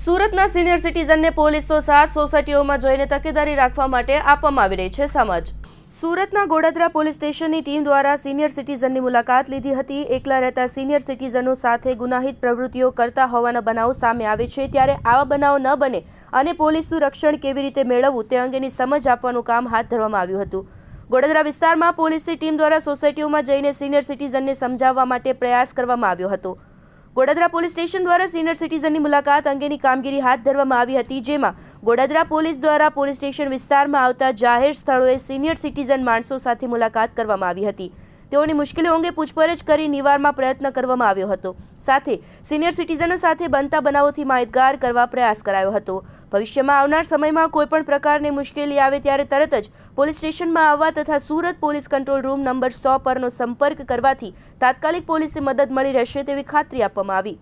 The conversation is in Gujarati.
સુરતના સિનિયર સિટીઝનને પોલીસો સાત સોસાયટીઓમાં જઈને તકેદારી રાખવા માટે આપવામાં આવી રહી છે સમજ. સુરતના ગોડાદરા પોલીસ સ્ટેશનની ટીમ દ્વારા સિનિયર સિટીઝનની મુલાકાત લીધી હતી. એકલા રહેતા સિનિયર સિટીઝનો સાથે ગુનાહિત પ્રવૃત્તિઓ કરતા હોવાના બનાવો સામે આવે છે. ત્યારે આવા બનાવો ન બને અને પોલીસનું રક્ષણ કેવી રીતે મેળવવું તે અંગેની સમજ આપવાનું કામ હાથ ધરવામાં આવ્યું હતું. ગોડાદરા વિસ્તારમાં પોલીસની ટીમ દ્વારા સોસાયટીઓમાં જઈને સિનિયર સિટીઝનને સમજાવવા માટે પ્રયાસ કરવામાં આવ્યો હતો. ગોડાદરા પોલીસ સ્ટેશન દ્વારા સિનિયર સિટીઝનની મુલાકાત અંગેની કામગીરી હાથ ધરવામાં આવી હતી, જેમાં ગોડાદરા પોલીસ દ્વારા પોલીસ સ્ટેશન વિસ્તારમાં આવતા જાહેર સ્થળોએ સિનિયર સિટીઝન માણસો સાથે મુલાકાત કરવામાં આવી હતી. તેઓની મુશ્કેલીઓ અંગે પૂછપરછ કરી નિવારમાં પ્રયત્ન કરવામાં આવ્યો હતો. સાથે સિનિયર સિટીઝનો સાથે બનતા બનાવોથી માહિતગાર કરવા પ્રયાસ કરાયો હતો. ભવિષ્યમાં આવનાર સમયમાં કોઈપણ પ્રકારની મુશ્કેલી આવે ત્યારે તરત જ પોલીસ સ્ટેશનમાં આવવા તથા Surat police control room number સો પરનો સંપર્ક કરવાથી તાત્કાલિક પોલીસની મદદ મળી રહેશે તેવી ખાતરી આપવામાં આવી.